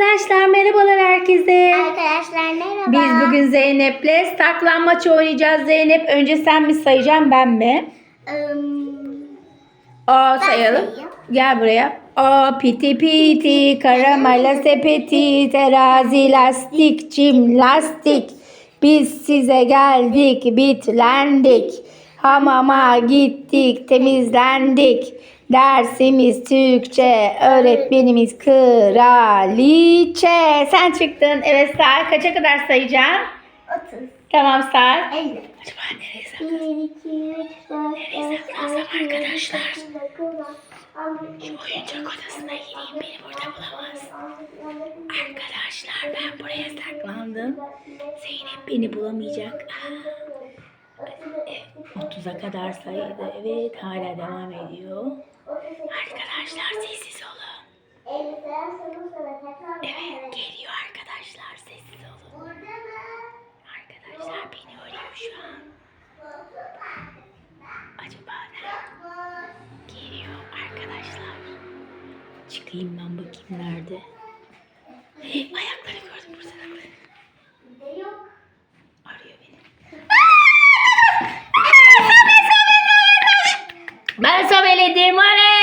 Arkadaşlar merhabalar herkese. Arkadaşlar merhaba. Biz bugün Zeynep'le saklanmaç oynayacağız. Zeynep önce sen mi sayacaksın ben mi? Im, O sayalım. sayayım. Gel buraya. O piti piti karamela sepeti terazi lastik çim lastik. Biz size geldik bitlendik. Hamama gittik temizlendik. Dersimiz Türkçe, öğretmenimiz kraliçe. Sen çıktın. Evet say. Kaça kadar sayacaksın? 30, Tamam say. 50. Acaba nereye sakladın? 1, 2, 3, 4, 5, 6, 7, arkadaşlar? 8, 9, 10, Şu oyuncak odasına gireyim beni burada bulamaz. Arkadaşlar ben buraya saklandım. Zeynep beni bulamayacak. Aa, 30'a kadar saydı. Evet hala devam ediyor. Arkadaşlar sessiz olun. Evet geliyor arkadaşlar sessiz olun. Arkadaşlar beni arıyor şu an. Acaba nerede? Geliyor arkadaşlar. Çıkayım ben bakayım nerede. Ayakları gördüm demonic!